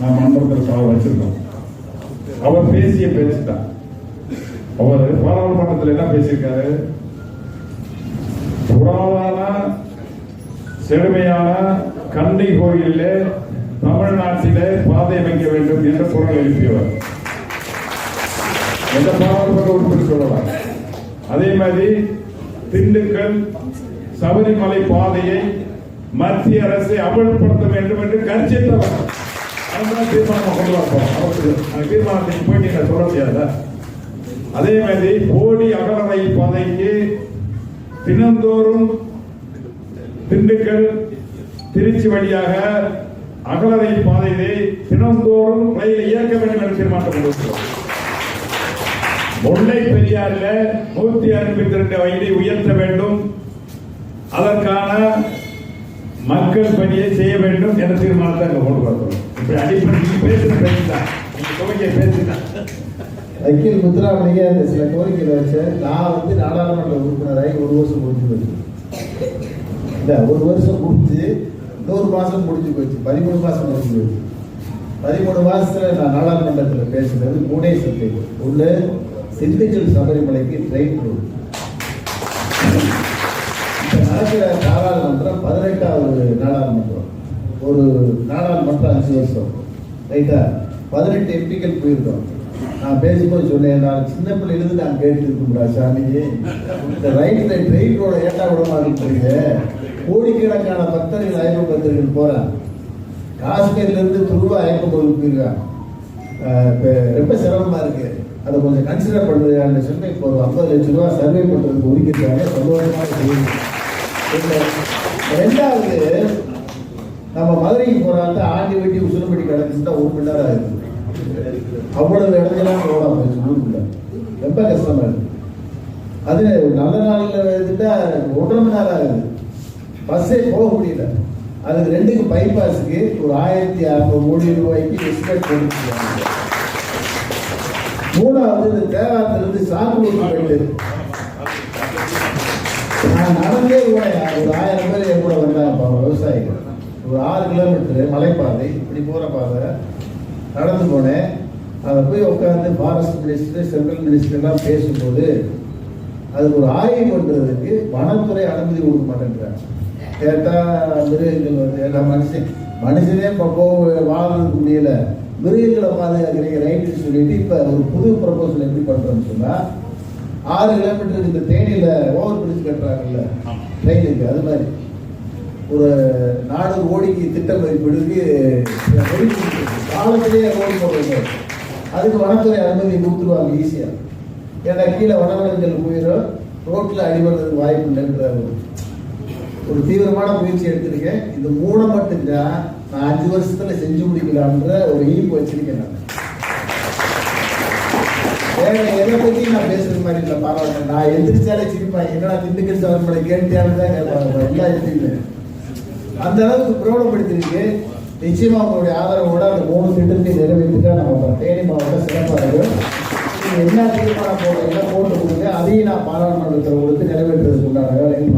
நான் மண்புறத்தில் சாலை வச்சிருக்கோம். அவர் பேசிய பேச்சு தான். அவர் பாராளுமன்றத்தில் என்ன பேசியிருக்காரு? புறாவான செழுமையான கண்டை கோயிலே தமிழ்நாட்டிலே பாதை அமைக்க வேண்டும் என்று குரல் எழுப்பியவர். எந்த பாராளுமன்ற உறுப்பினர் சொல்லலாம். அதே மாதிரி திண்டுக்கல் சபரிமலை பாதையை மத்திய அரசை அமல்படுத்த வேண்டும் என்று கர்ஜித்தவர் அதுதான் தீர்மானம் கொண்டு வரப்போம். அவருக்கு அந்த தீர்மானத்தை போய் நீங்க சொல்ல முடியாதா? அதே மாதிரி போடி அகல ரயில் பாதைக்கு தினந்தோறும் திண்டுக்கல் திருச்சி வழியாக அகல ரயில் பாதையிலே தினந்தோறும் ரயில் இயக்க வேண்டும் என்று தீர்மானம் கொண்டிருக்கிறோம். முல்லை பெரியாறில் நூத்தி அறுபத்தி ரெண்டு வயதை உயர்த்த வேண்டும். அதற்கான மக்கள் பணியை செய்ய வேண்டும் என்ற தீர்மானத்தை அங்கே கொண்டு வரணும். இப்படி அடிப்படை பேசுகிற பேசுற பேசுதான் நீங்க துவங்கிய பேசுதான் வக்கீல் முத்துராமலிங்க அந்த சில கோரிக்கையில் வச்சு நான் வந்து நாடாளுமன்ற உறுப்பினராகி ஒரு வருஷம் முடிஞ்சு போச்சு. இல்லை ஒரு வருஷம் முடிஞ்சு இன்னொரு மாதம் முடிஞ்சு போச்சு. பதிமூணு மாதம் முடிஞ்சு போச்சு. பதிமூணு மாதத்தில் நான் நாடாளுமன்றத்தில் பேசுகிறது மூணே சந்தை. ஒன்று சிந்திச்சல் சபரிமலைக்கு ட்ரெயின் ரூட் நடக்கிற நாடாளுமன்றம் பதினெட்டாவது நாடாளுமன்றம். ஒரு நாடாளுமன்றம் அஞ்சு வருஷம் ரைட்டா? பதினெட்டு எம்பிக்கள் போயிருக்கோம். நான் பேசும்போது சொன்னேன் நான் சின்ன பிள்ளையிலிருந்து நான் கேட்டுருக்கோம்டா சாமி. இந்த ரயில் ட்ரெயின் ரோட ஏட்டா விட மாட்டேங்கிறீங்க கோடிக்கணக்கான பக்தர்கள் ஐயப்ப பக்தர்கள் போகிறான் காஷ்மீர்லேருந்து துருவா ஐயப்ப கோயிலுக்கு போயிருக்காங்க இப்போ ரொம்ப சிரமமாக இருக்குது அதை கொஞ்சம் கன்சிடர் பண்ணுறதுன்னு சொல்லி இப்போ ஒரு ஐம்பது லட்ச ரூபா சர்வே பண்ணுறதுக்கு ஒதுக்கிட்டாங்க சந்தோஷமாக செய்தி ரெண்டாவது நம்ம மதுரைக்கு போறாங்க ஆண்டி வெட்டி உசுரம்படி கிடக்குச்சுன்னா ஒரு மணி நேரம் ஆகுது அவ்வளவு இடத்துலாம் ஓடாம போயிடுச்சு ஊருக்குள்ள. ரொம்ப கஷ்டமா இருக்கு. அது ஒரு நல்ல நாள்ல எடுத்துட்டா ஒன்றரை மணி நேரம் ஆகுது. பஸ்ஸே போக முடியல. அதுக்கு ரெண்டுக்கு பைபாஸுக்கு ஒரு ஆயிரத்தி அறுநூறு கோடி ரூபாய்க்கு எஸ்டிமேட் போட்டுருக்காங்க. மூணாவது இந்த தேவாரத்திலிருந்து சாக்குலூர் போயிட்டு நான் நடந்தே கூட ஒரு ஆயிரம் பேர் என் கூட வந்தாங்க விவசாயிகள் ஒரு ஆறு கிலோமீட்டர் மலைப்பாதை இப்படி போற பாதை. நடந்து போனேன். அதை போய் உட்காந்து ஃபாரஸ்ட் மினிஸ்டர் சென்ட்ரல் மினிஸ்டர் எல்லாம் பேசும்போது அதுக்கு ஒரு ஆய்வு பண்றதுக்கு வனத்துறை அனுமதி கொடுக்க மாட்டேங்கிறாங்க கேட்டா மிருகங்கள் வந்து எல்லாம் மனுஷன் மனுஷனே இப்போ போக வாழ்றதுக்கு முடியல. மிருகங்களை பாதுகாக்கிறீங்க ரைட்டுன்னு சொல்லிட்டு இப்போ ஒரு புது ப்ரப்போசல் எப்படி பண்றோம்னு சொன்னா ஆறு கிலோமீட்டருக்கு இந்த தேனியில ஓவர் பிரிட்ஜ் கட்டுறாங்கல்ல ட்ரெயினுக்கு அது மாதிரி. ஒரு நானூறு கோடிக்கு திட்ட மதிப்பீடுக்கு காலத்திலேயே கோடி போடுறது அதுக்கு வனத்துறை அனுமதி கொடுத்துருவாங்க ஈஸியாக ஏன்னா கீழே வனவிலங்குகள் போயிடும் ரோட்டில் அடிபடுறதுக்கு வாய்ப்பு இல்லைன்ற ஒரு ஒரு தீவிரமான முயற்சி எடுத்திருக்கேன். இது மூணு மட்டும்தான் நான் அஞ்சு வருஷத்துல செஞ்சு முடிக்கலாம்ன்ற ஒரு ஈப்பு வச்சிருக்கேன் நான். வேற எதை பத்தி நான் பேசுற மாதிரி இல்லை பரவாயில்ல. நான் எந்திரிச்சாலே சிரிப்பேன் என்னடா திண்டுக்கல் சவர்மலை கேட்டியான்னு தான் கேட்பாங்க. எல்லாம் எடுத்துக்கிட்டேன் அந்த அளவுக்கு பிரபலப்படுத்திருக்கு நிச்சயமா உங்களுடைய ஆதரவோட அந்த மூணு திட்டத்தையும் நிறைவேற்றிட்டா நம்ம தேனி மாவட்டம் சிறப்பாக இருக்கும் நீங்க என்ன தீர்மானம் போடுறீங்களோ போட்டு கொடுங்க அதையும் நான் பாராளுமன்றத்தில் கொடுத்து நிறைவேற்றுறதுக்கு உண்டான வேலைகள்